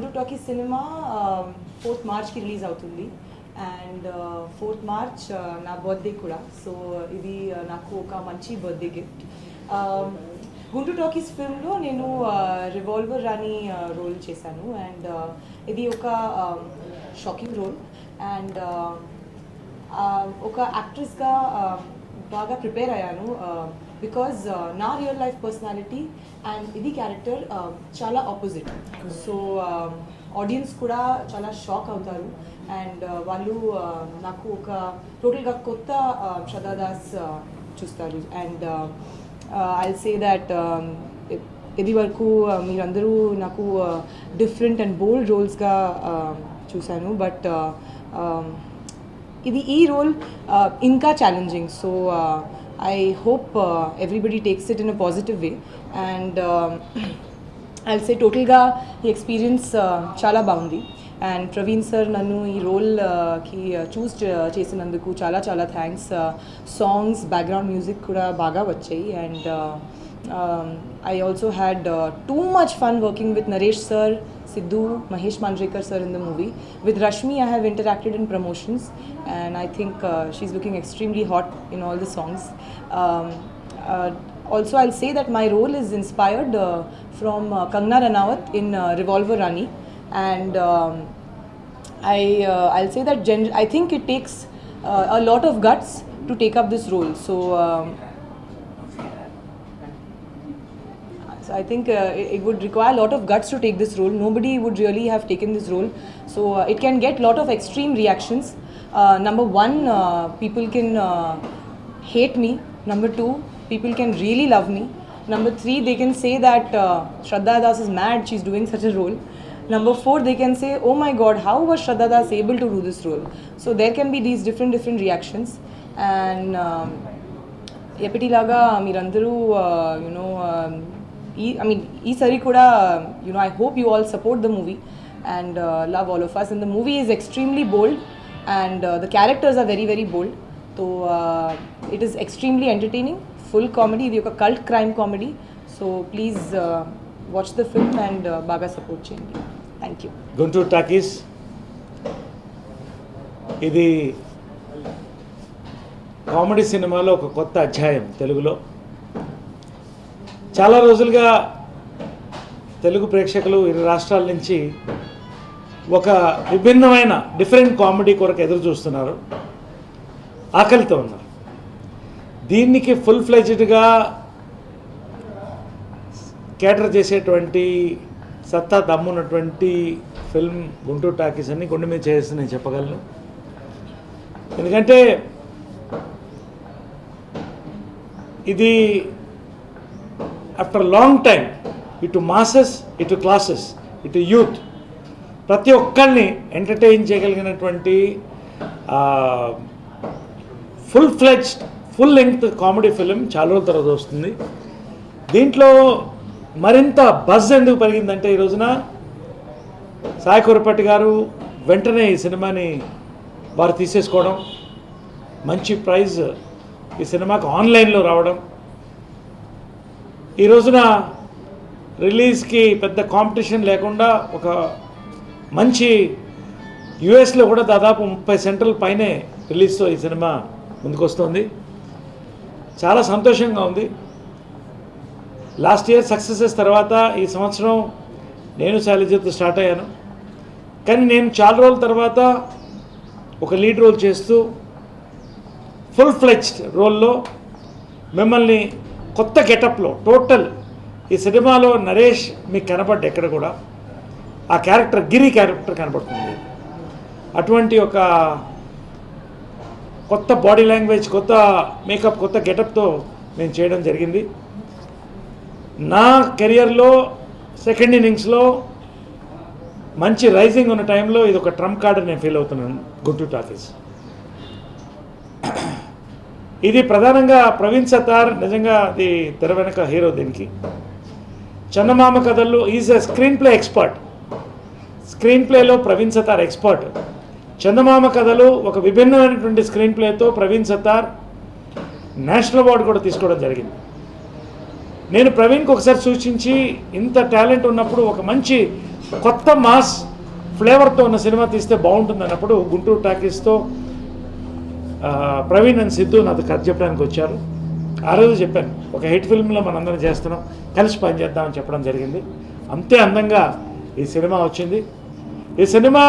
Guntur talkie cinema fourth మార్చ్కి release అవుతుంది. And fourth March నా బర్త్డే కూడా. సో ఇది uh, నాకు ఒక మంచి బర్త్డే గిఫ్ట్ గుంటూరు టాకీస్ ఫిల్మ్లో నేను రివాల్వర్ రాణి రోల్ చేశాను. అండ్ uh, ఇది ఒక షాకింగ్ రోల్ అండ్ ఒక యాక్ట్రెస్గా um, బాగా ప్రిపేర్ అయ్యాను. Uh, బికాజ్ uh, నా రియల్ లైఫ్ పర్సనాలిటీ అండ్ ఇది క్యారెక్టర్ uh, చాలా ఆపోజిట్ సో ఆడియన్స్ కూడా చాలా షాక్ అవుతారు. అండ్ uh, వాళ్ళు నాకు ఒక టోటల్గా కొత్త శ్రద్ధాదాస్ చూస్తారు. అండ్ ఐ సే దట్ ఇది వరకు మీరందరూ నాకు డిఫరెంట్ అండ్ బోల్డ్ రోల్స్గా చూశాను. బట్ um, ఇది ఈ రోల్ ఇంకా challenging so I hope everybody takes it in a positive way and I say టోటల్గా ఈ ఎక్స్పీరియన్స్ చాలా బాగుంది అండ్ ప్రవీణ్ సార్ నన్ను ఈ రోల్కి చూస్ చేసినందుకు చాలా చాలా థ్యాంక్స్ సాంగ్స్ బ్యాక్గ్రౌండ్ మ్యూజిక్ కూడా బాగా వచ్చాయి. And Um, I also had uh, too much fun working with Naresh sir, Sidhu, Mahesh Manjrekar sir in the movie. With Rashmi, I have interacted in promotions, and I think uh, she's looking extremely hot in all the songs. Um, uh, also, I'll say that my role is inspired uh, from uh, Kangna Ranawat in uh, Revolver Rani, and um, I uh, I'll say that gen- I think it takes uh, a lot of guts to take up this role. So. Um, So I think uh, it, it would require a lot of guts to take this role. Nobody would really have taken this role. So uh, it can get lot of extreme reactions. Uh, number one, uh, people can uh, hate me. Number two, people can really love me. Number three, they can say that uh, Shraddha Das is mad. She's doing such a role. Number four, they can say, "Oh my God, how was Shraddha Das able to do this role?" So there can be these different different reactions, and um, ఎప్పటిలాగా మీరందరూ you know ఈ I mean ఈసారి కూడా you know I hope you all support the movie and love all of us and the movie is extremely bold and the characters are very very bold so it is extremely entertaining full comedy ఇది ఒక cult crime comedy so please watch the film and బాగా support చేయండి. Thank you Guntur talkies. ఇది comedy సినిమాలో ఒక కొత్త అధ్యాయం తెలుగులో. చాలా రోజులుగా తెలుగు ప్రేక్షకులు ఇరు రాష్ట్రాల నుంచి ఒక విభిన్నమైన డిఫరెంట్ కామెడీ కొరకు ఎదురు చూస్తున్నారు. ఆకలితో ఉన్నారు. దీనికి ఫుల్ ఫ్లెజ్డ్గా కేటర్ చేసేటువంటి సత్తా దమ్మున్నటువంటి ఫిల్మ్ గుంటూరు టాకీస్ అన్ని గుండె మీద చేసి నేను చెప్పగలను. ఎందుకంటే ఇది ఆఫ్టర్ లాంగ్ టైం ఇటు మాసెస్ ఇటు క్లాసెస్ ఇటు యూత్ ప్రతి ఒక్కరిని ఎంటర్టైన్ చేయగలిగినటువంటి full fledged full length comedy film చాలా రోజుల తర్వాత వస్తుంది. దీంట్లో మరింత బజ్ ఎందుకు పెరిగిందంటే ఈ రోజున సాయి కురపట్టి గారు వెంటనే ఈ సినిమాని వారు తీసేసుకోవడం మంచి ప్రైజ్ ఈ సినిమాకు ఆన్లైన్లో రావడం ఈ రోజున రిలీజ్కి పెద్ద కాంపిటీషన్ లేకుండా ఒక మంచి యుఎస్లో కూడా దాదాపు ముప్పై సెంట్రల్ పైనే రిలీజ్తో ఈ సినిమా ముందుకొస్తుంది. చాలా సంతోషంగా ఉంది. లాస్ట్ ఇయర్ సక్సెసెస్ తర్వాత ఈ సంవత్సరం నేను శాలిజీతో స్టార్ట్ అయ్యాను. కానీ నేను చాలా రోజుల తర్వాత ఒక లీడ్ రోల్ చేస్తూ ఫుల్ ఫ్లెచ్డ్ రోల్లో మిమ్మల్ని కొత్త గెటప్లో టోటల్ ఈ సినిమాలో నరేష్ మీకు కనపడ్డ ఎక్కడ కూడా? ఆ క్యారెక్టర్ గిరి క్యారెక్టర్ కనబడుతుంది అటువంటి ఒక కొత్త బాడీ లాంగ్వేజ్ కొత్త మేకప్ కొత్త గెటప్తో నేను చేయడం జరిగింది. నా కెరియర్లో సెకండ్ ఇన్నింగ్స్లో మంచి రైజింగ్ ఉన్న టైంలో ఇది ఒక ట్రంప్ కార్డ్ నేను ఫీల్ అవుతున్నాను గుంటూరు టాకీస్. ఇది ప్రధానంగా ప్రవీణ్ సతార్ నిజంగా అది తెర వెనక హీరో దీనికి. చందమామ కథల్లో is a screen play expert. Screen ప్లేలో ప్రవీణ్ సతార్ ఎక్స్పర్ట్. చందమామ కథలు ఒక విభిన్నమైనటువంటి స్క్రీన్ ప్లేతో ప్రవీణ్ సతార్ నేషనల్ అవార్డు కూడా తీసుకోవడం జరిగింది. నేను ప్రవీణ్కి ఒకసారి సూచించి ఇంత టాలెంట్ ఉన్నప్పుడు ఒక మంచి కొత్త మాస్ ఫ్లేవర్తో ఉన్న సినిమా తీస్తే బాగుంటుంది అన్నప్పుడు గుంటూరు టాకీస్తో ప్రవీణ్ అండ్ సిద్ధు నాతో కథ చెప్పడానికి వచ్చారు. ఆ రోజు చెప్పాను ఒక హిట్ ఫిల్మ్లో మనందరం చేస్తున్నాం కలిసి పనిచేద్దామని చెప్పడం జరిగింది. అంతే అందంగా ఈ సినిమా వచ్చింది. ఈ సినిమా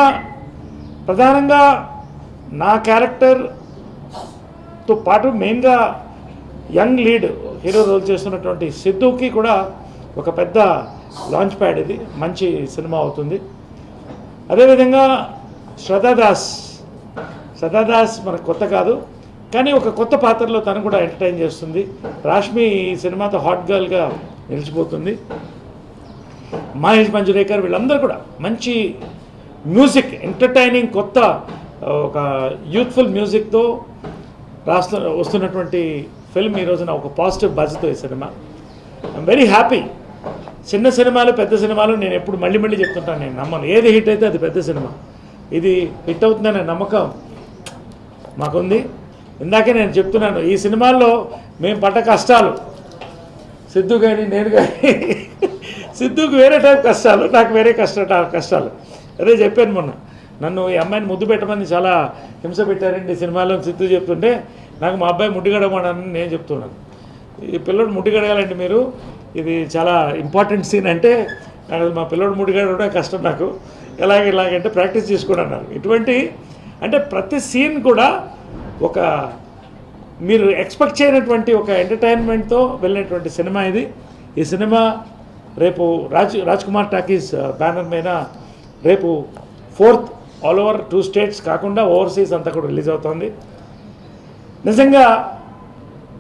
ప్రధానంగా నా క్యారెక్టర్తో పాటు మెయిన్గా యంగ్ లీడ్ హీరో రోల్ చేస్తున్నటువంటి సిద్ధుకి కూడా ఒక పెద్ద లాంచ్ ప్యాడ్ ఇది. మంచి సినిమా అవుతుంది. అదేవిధంగా శ్రద్ధాదాస్ సదాదాస్ మనకు కొత్త కాదు. కానీ ఒక కొత్త పాత్రలో తను కూడా ఎంటర్టైన్ చేస్తుంది. రాష్మి ఈ సినిమాతో హాట్ గర్ల్గా నిలిచిపోతుంది. మహేష్ మంజురేకర్ వీళ్ళందరూ కూడా మంచి మ్యూజిక్ ఎంటర్టైనింగ్ కొత్త ఒక యూత్ఫుల్ మ్యూజిక్తో రాస్తు వస్తున్నటువంటి ఫిల్మ్ ఈ రోజున ఒక పాజిటివ్ బజ్తో ఈ సినిమా. ఐమ్ వెరీ హ్యాపీ చిన్న సినిమాలు పెద్ద సినిమాలు నేను ఎప్పుడు మళ్ళీ మళ్ళీ చెప్తుంటాను. నేను నమ్మను. ఏది హిట్ అయితే అది పెద్ద సినిమా. ఇది హిట్ అవుతుందనే నమ్మకం మాకుంది. ఇందాకే నేను చెప్తున్నాను ఈ సినిమాల్లో మేము పడ్డ కష్టాలు. సిద్ధు కానీ నేను కానీ సిద్ధుకు వేరే టైప్ కష్టాలు నాకు వేరే కష్ట కష్టాలు. అదే చెప్పాను మొన్న. నన్ను ఈ అమ్మాయిని ముద్దు పెట్టమని చాలా హింస పెట్టారండి ఈ సినిమాలో సిద్ధు చెప్తుంటే నాకు మా అబ్బాయి ముడ్డిగడమని నేను చెప్తున్నాను. ఈ పిల్లడు ముడ్డిగడగాలండి మీరు. ఇది చాలా ఇంపార్టెంట్ సీన్ అంటే నాకు మా పిల్లడు ముడ్డిగడడం కష్టం నాకు. ఎలాగ ఇలాగంటే ప్రాక్టీస్ చేసుకోండి అన్నారు ఇటువంటి అంటే ప్రతి సీన్ కూడా ఒక మీరు ఎక్స్పెక్ట్ చేయనటువంటి ఒక ఎంటర్టైన్మెంట్తో వెళ్ళినటువంటి సినిమా ఇది. ఈ సినిమా రేపు రాజ్ రాజ్ కుమార్ టాకీస్ బ్యానర్ మీద రేపు fourth all over two states కాకుండా ఓవర్సీస్ అంతా కూడా రిలీజ్ అవుతుంది. నిజంగా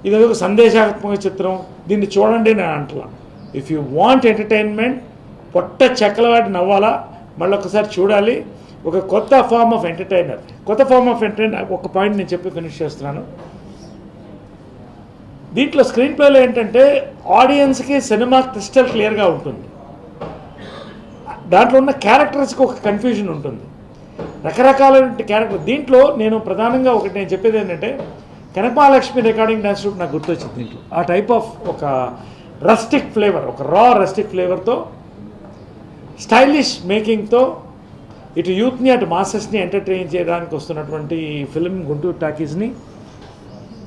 ఇది ఒక సందేశాత్మక చిత్రం. దీన్ని చూడండి నేను అంటున్నా. ఇఫ్ యూ వాంట్ ఎంటర్టైన్మెంట్ పొట్ట చెక్కలవాటి నవ్వాలా? మళ్ళీ ఒకసారి చూడాలి. ఒక కొత్త ఫామ్ ఆఫ్ ఎంటర్టైనర్ కొత్త ఫార్మ్ ఆఫ్ ఎంటర్టైనర్ ఒక పాయింట్ నేను చెప్పి ఫినిష్ చేస్తున్నాను. దీంట్లో స్క్రీన్ ప్లేలో ఏంటంటే ఆడియన్స్కి సినిమా క్రిస్టల్ క్లియర్గా ఉంటుంది. దాంట్లో ఉన్న క్యారెక్టర్స్కి ఒక కన్ఫ్యూజన్ ఉంటుంది. రకరకాలైన క్యారెక్టర్ దీంట్లో నేను ప్రధానంగా ఒకటి నేను చెప్పేది ఏంటంటే కనకమహాలక్ష్మి రికార్డింగ్ డాన్స్ గ్రూప్ నాకు గుర్తొచ్చింది దీంట్లో. ఆ టైప్ ఆఫ్ ఒక రస్టిక్ ఫ్లేవర్ ఒక రా రస్టిక్ ఫ్లేవర్తో స్టైలిష్ మేకింగ్తో ఇటు యూత్ని అటు మాసెస్ని ఎంటర్టైన్ చేయడానికి వస్తున్నటువంటి ఈ ఫిల్మ్ గుంటూరు టాకీస్ని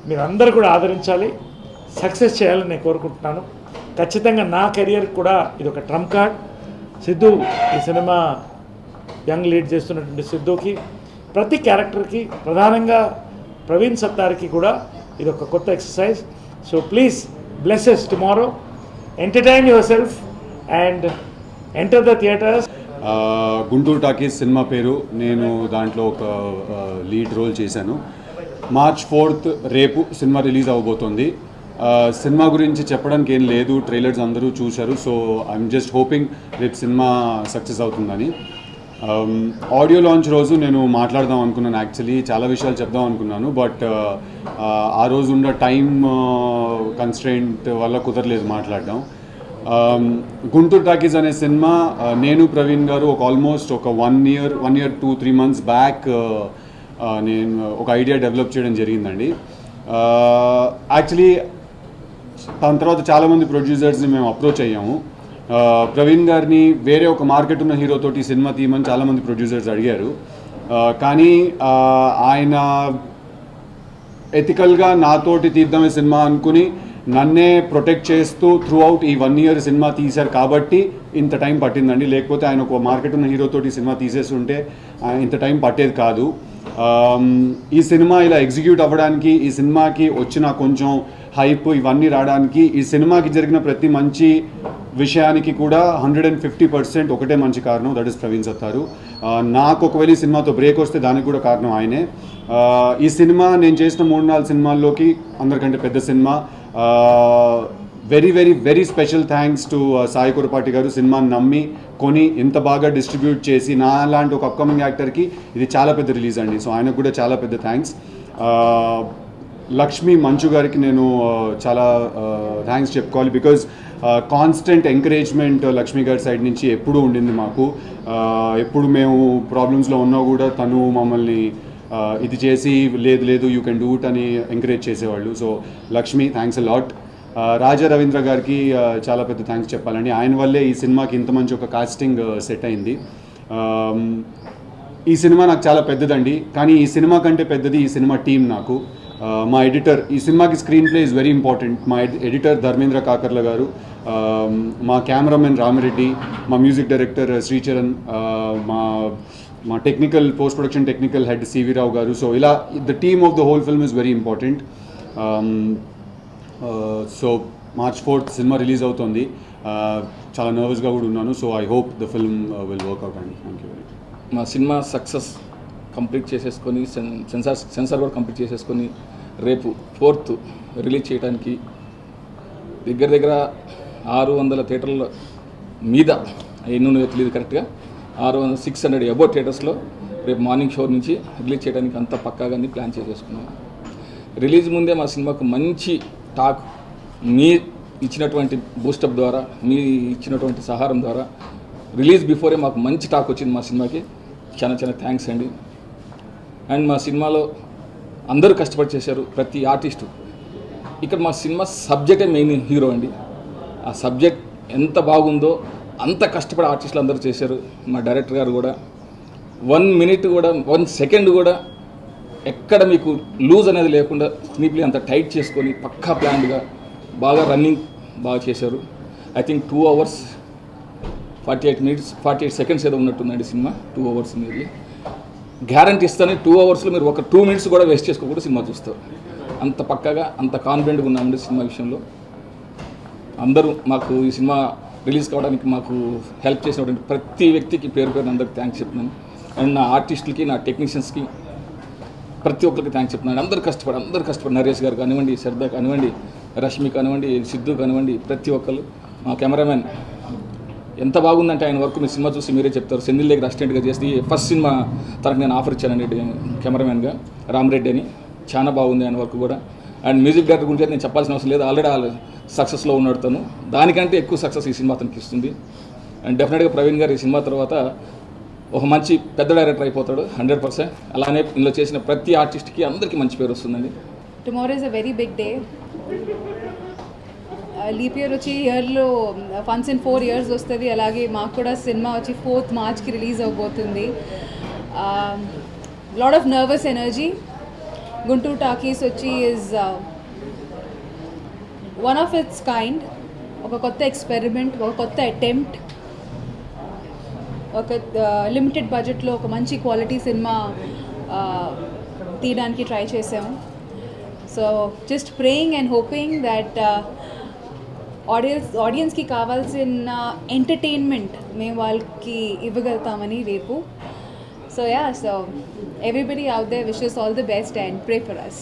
మీరు అందరూ కూడా ఆదరించాలి సక్సెస్ చేయాలని నేను కోరుకుంటున్నాను. ఖచ్చితంగా నా కెరియర్ కూడా ఇది ఒక ట్రంప్ కార్డ్ సిద్ధు ఈ సినిమా యంగ్ లీడ్ చేస్తున్నటువంటి సిద్ధుకి ప్రతి క్యారెక్టర్కి ప్రధానంగా ప్రవీణ్ సత్తార్కి కూడా ఇది ఒక కొత్త exercise so please blesses tomorrow entertain yourself and enter the theatres Guntur talkies cinema పేరు నేను దాంట్లో ఒక లీడ్ రోల్ చేశాను. మార్చ్ ఫోర్త్ రేపు సినిమా రిలీజ్ అవబోతోంది. సినిమా గురించి చెప్పడానికి ఏం లేదు ట్రైలర్స్ అందరూ చూశారు సో ఐఎమ్ జస్ట్ హోపింగ్ రేపు సినిమా సక్సెస్ అవుతుందని. ఆడియో లాంచ్ రోజు నేను మాట్లాడదాం అనుకున్నాను యాక్చువల్లీ చాలా విషయాలు చెప్దాం అనుకున్నాను బట్ ఆ, రోజు ఉన్న టైం కన్స్ట్రెంట్ వల్ల కుదరలేదు మాట్లాడడం. Um, గుంటూరు టాకీస్ అనే సినిమా uh, నేను ప్రవీణ్ గారు ఒక ఆల్మోస్ట్ ఒక one year one year two three months back నేను uh, ఒక ఐడియా డెవలప్ చేయడం జరిగిందండి. Uh, యాక్చువల్లీ దాని తర్వాత చాలామంది ప్రొడ్యూసర్స్ని మేము అప్రోచ్ అయ్యాము. ప్రవీణ్ గారిని వేరే ఒక మార్కెట్ ఉన్న హీరోతోటి సినిమా తీయమని చాలామంది ప్రొడ్యూసర్స్ అడిగారు. కానీ ఆయన ఎథికల్గా నాతోటి తీద్దామే సినిమా అనుకుని నన్నే ప్రొటెక్ట్ చేస్తూ త్రూ అవుట్ ఈ వన్ ఇయర్ సినిమా తీశారు కాబట్టి ఇంత టైం పట్టిందండి. లేకపోతే ఆయన ఒక మార్కెట్ ఉన్న హీరోతోటి సినిమా తీసేస్తుంటే ఆ, ఇంత టైం పట్టేది కాదు. ఈ సినిమా ఇలా ఎగ్జిక్యూట్ అవ్వడానికి ఈ సినిమాకి వచ్చిన కొంచెం హైప్ ఇవన్నీ రావడానికి ఈ సినిమాకి జరిగిన ప్రతి మంచి విషయానికి కూడా హండ్రెడ్ అండ్ ఫిఫ్టీ పర్సెంట్ ఒకటే మంచి కారణం దట్ ఇస్ ప్రవీణ్ సత్తారు నాకు ఒకవేళ ఈ సినిమాతో బ్రేక్ వస్తే దానికి కూడా కారణం ఆయనే. ఈ సినిమా నేను చేసిన మూడు నాలుగు సినిమాల్లోకి అందరికంటే పెద్ద cinema. Very very very special thanks to Sai Kurapati garu సినిమాని నమ్మి కొని ఇంత బాగా డిస్ట్రిబ్యూట్ చేసి నా లాంటి ఒక అప్కమింగ్ యాక్టర్కి ఇది చాలా పెద్ద రిలీజ్ అండి. సో ఆయనకు కూడా చాలా పెద్ద థ్యాంక్స్ uh, లక్ష్మి మంచు గారికి నేను uh, చాలా uh, థ్యాంక్స్ చెప్పుకోవాలి. బికాజ్ కాన్స్టెంట్ ఎంకరేజ్మెంట్ లక్ష్మి గారి సైడ్ నుంచి ఎప్పుడూ ఉండింది మాకు. ఎప్పుడు మేము ప్రాబ్లమ్స్లో ఉన్నా కూడా తను మమ్మల్ని ఇది చేసి లేదు లేదు యూ కెన్ డూ ఇట్ అని ఎంకరేజ్ చేసేవాళ్ళు. So Lakshmi thanks a lot Raja Ravindra గారికి చాలా పెద్ద థ్యాంక్స్ చెప్పాలండి. ఆయన వల్లే ఈ సినిమాకి ఇంత మంచి ఒక కాస్టింగ్ సెట్ అయింది. ఈ సినిమా నాకు చాలా పెద్దదండి. కానీ ఈ సినిమా కంటే పెద్దది ఈ సినిమా టీం నాకు. మా ఎడిటర్ ఈ సినిమాకి screen play is very important మా ఎడిటర్ ధర్మేంద్ర కాకర్ల గారు మా కెమెరామెన్ రామిరెడ్డి మా మ్యూజిక్ డైరెక్టర్ శ్రీచరణ్ మా మా technical post production technical head C V Rao garu. So ఇలా the team of the whole film is very important so March fourth cinema release అవుతుంది. చాలా నర్వస్గా కూడా ఉన్నాను. So I hope the film will work out అండి thank you very మా cinema success complete చేసేసుకొని సెన్ సెన్సార్ సెన్సార్ కూడా కంప్లీట్ చేసేసుకొని రేపు ఫోర్త్ రిలీజ్ చేయడానికి దగ్గర దగ్గర ఆరు వందల థియేటర్ల మీద ఎన్నో తెలియదు కరెక్ట్గా ఆరు సిక్స్ హండ్రెడ్ అబౌ థియేటర్స్లో రేపు మార్నింగ్ షో నుంచి రిలీజ్ చేయడానికి అంత పక్కాగా అన్ని ప్లాన్ చేసేసుకున్నాం. రిలీజ్ ముందే మా సినిమాకు మంచి టాక్ మీ ఇచ్చినటువంటి బూస్టప్ ద్వారా మీ ఇచ్చినటువంటి సహారం ద్వారా రిలీజ్ బిఫోరే మాకు మంచి టాక్ వచ్చింది మా సినిమాకి. చాలా చాలా థ్యాంక్స్ అండి. అండ్ మా సినిమాలో అందరూ కష్టపడి చేశారు ప్రతి ఆర్టిస్టు ఇక్కడ మా సినిమా సబ్జెక్టే మెయిన్ హీరో అండి. ఆ సబ్జెక్ట్ ఎంత బాగుందో అంత కష్టపడి ఆర్టిస్టులు అందరూ చేశారు. మా డైరెక్టర్ గారు కూడా. వన్ మినిట్ కూడా వన్ సెకండ్ కూడా ఎక్కడ మీకు లూజ్ అనేది లేకుండా స్నీప్లీ అంత టైట్ చేసుకొని పక్కా ప్లాన్డ్గా బాగా రన్నింగ్ బాగా చేశారు. I think two hours forty eight minutes forty eight seconds ఏదో ఉన్నట్టుందండి cinema. Two hours nearly guarantee ఇస్తాను టూ అవర్స్లో మీరు ఒక టూ మినిట్స్ కూడా వేస్ట్ చేసుకోకుండా సినిమా చూస్తారు. అంత పక్కగా అంత కాన్ఫిడెంట్గా ఉన్నామండి సినిమా విషయంలో. అందరూ మాకు ఈ సినిమా రిలీజ్ కావడానికి మాకు హెల్ప్ చేసినటువంటి ప్రతి వ్యక్తికి పేరు పేరు అందరికి థ్యాంక్స్ చెప్తున్నాను. అండ్ నా ఆర్టిస్టులకి నా టెక్నీషియన్స్కి ప్రతి ఒక్కరికి థ్యాంక్స్ చెప్తున్నాను. అందరు కష్టపడి అందరు కష్టపడి నరేష్ గారు కానివ్వండి శ్రద్ధ కానివ్వండి రష్మి కానివ్వండి సిద్ధు కానివ్వండి ప్రతి ఒక్కరు మా కెమెరామెన్ ఎంత బాగుందంటే ఆయన వర్క్ మీ సినిమా చూసి మీరే చెప్తారు. సెందిల్ దగ్గర అసిస్టెంట్గా చేసి ఫస్ట్ సినిమా తనకు నేను ఆఫర్ ఇచ్చానండి కెమెరామెన్గా. రామరెడ్డి అని. చాలా బాగుంది ఆయన వర్క్ కూడా. అండ్ మ్యూజిక్ డైరెక్టర్ గురించి నేను చెప్పాల్సిన అవసరం లేదు. ఆల్రెడీ సక్సెస్లో ఉన్నాడు తను. దానికంటే ఎక్కువ సక్సెస్ ఈ సినిమా అతనికి ఇస్తుంది. అండ్ డెఫినెట్గా ప్రవీణ్ గారు ఈ సినిమా తర్వాత ఒక మంచి పెద్ద డైరెక్టర్ అయిపోతాడు హండ్రెడ్ పర్సెంట్ అలానే ఇందులో చేసిన ప్రతి ఆర్టిస్ట్కి అందరికీ మంచి పేరు వస్తుందండి. Tomorrow is a very big day leap year వచ్చి ఇయర్లో ఫన్స్ ఇన్ ఫోర్ ఇయర్స్ వస్తుంది. అలాగే మాకు కూడా సినిమా వచ్చి ఫోర్త్ మార్చ్కి రిలీజ్ అవబోతుంది. Lot of nervous energy Guntur talkies వచ్చి is one of its kind ఒక కొత్త ఎక్స్పెరిమెంట్ ఒక కొత్త అటెంప్ట్ ఒక uh, లిమిటెడ్ బడ్జెట్లో ఒక మంచి క్వాలిటీ సినిమా uh, తీయడానికి ట్రై చేసాము. So just praying and hoping that audience ఆడియన్స్కి కావాల్సిన ఎంటర్టైన్మెంట్ మేము వాళ్ళకి ఇవ్వగలుగుతామని రేపు. So yeah so everybody out they wishes all the best and pray for us